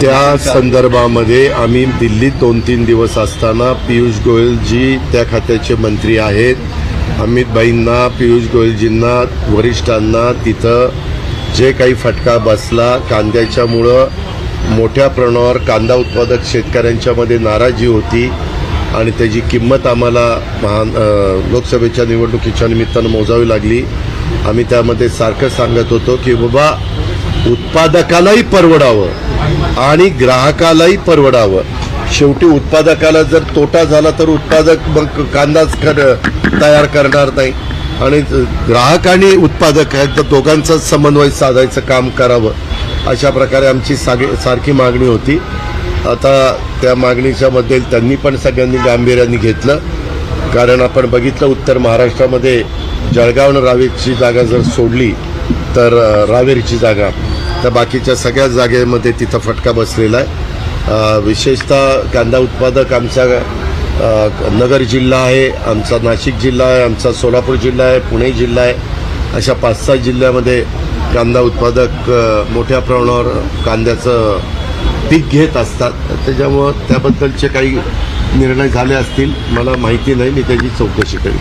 त्या संदर्भामध्ये आम्ही दिल्लीत दोन तीन दिवस असताना पियुष गोयलजी त्या खात्याचे मंत्री आहेत. अमितभाईंना पियुष गोयलजींना वरिष्ठांना तिथं जे काही फटका बसला कांद्याच्यामुळं मोठ्या प्रमाणावर कांदा उत्पादक शेतकऱ्यांच्यामध्ये नाराजी होती आणि त्याची किंमत आम्हाला महान लोकसभेच्या निवडणुकीच्या निमित्तानं मोजावी लागली. आम्ही त्यामध्ये सारखं सांगत होतो की बाबा उत्पादकालाही परवडावं. आणि ग्राहकालाही परवडावं. शेवटी उत्पादकाला जर तोटा झाला तर उत्पादक मग कांदाच कर तयार करणार नाही. आणि ग्राहक आणि उत्पादक आहेत तर दोघांचा समन्वय साधायचं काम करावं. अशा प्रकारे आमची सागे सारखी मागणी होती. आता त्या मागणीच्या मध्ये त्यांनी पण सगळ्यांनी गांभीर्याने घेतलं. कारण आपण बघितलं उत्तर महाराष्ट्रामध्ये जळगाव आणि रावेरची जागा जर सोडली तर रावेरची जागा तर बाकीच्या सगळ्याच जागेमध्ये तिथं फटका बसलेला आहे. विशेषतः कांदा उत्पादक आमचा नगर जिल्हा आहे आमचा नाशिक जिल्हा आहे आमचा सोलापूर जिल्हा आहे पुणे जिल्हा आहे. अशा पाच सहा जिल्ह्यामध्ये कांदा उत्पादक मोठ्या प्रमाणावर कांद्याचं पीक घेत असतात. त्याच्यामुळं त्याबद्दलचे काही निर्णय झाले असतील मला माहिती नाही. मी त्याची चौकशी करेन.